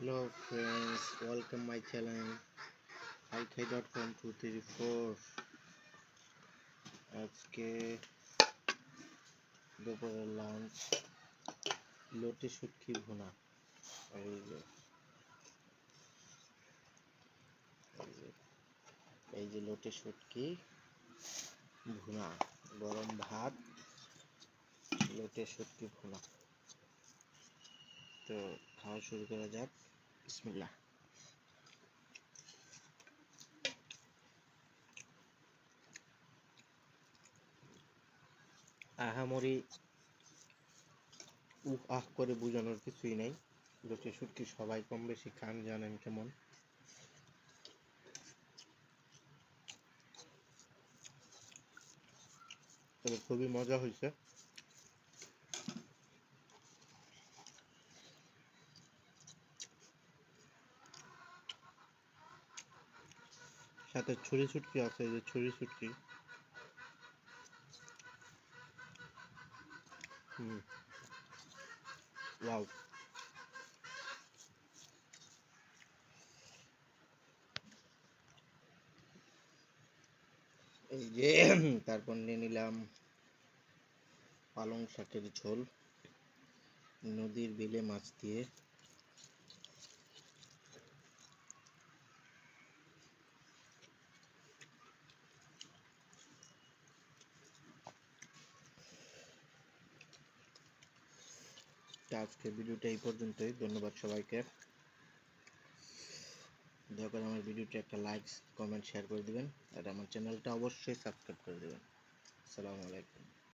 Hello friends, welcome my channel ikai.com 234 আজকে দুপুরের lunch লটি শুটকি ভুনা। এই যে এই যে লটি শুটকি ভুনা গরম ভাত লটে শুটকি ভুনা। তো খাওয়া শুরু করা যাক। বিসমিল্লাহ। আহামরি উহ আহ করে বোঝানোর কিছুই নেই। লুচি শুটকি সবাই কম বেশি খান, জানেন কেমন। তবে খুবই মজা হয়েছে। সাথে ছুরি ছুটকি আছে যে ছুরি ছুটকি। হুম। এই যে, তারপর নিয়ে নিলাম পালং শাকের ঝোল। নদীর বিলে মাছ দিয়ে। আজকের ভিডিওটা এই পর্যন্তই। ধন্যবাদ সবাইকে। দয়া করে আমার ভিডিওটি একটা লাইক কমেন্ট শেয়ার করে দিবেন। আর আমার চ্যানেলটা অবশ্যই সাবস্ক্রাইব করে দেবেন। আসসালামু আলাইকুম।